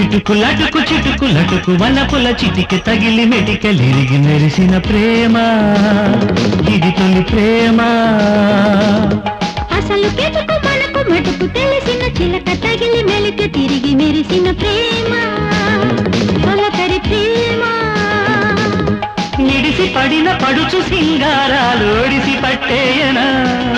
ఇటుకు లటుకు చిటుకు లటుకు వలపుల చిటికి తగిలి మెటికలిరిగి మెరిసిన ప్రేమ. ఇది తొలి ప్రేమ. అసలు కెటుకు మనకు మటుకు తెలిసిన చిలక తగిలి మెలిక తిరిగి మెరిసిన ప్రేమ. తొలకరి ప్రేమ. నిడిసి పడిన పడుచు సింగారాలు ఒడిసి పట్టేయనా?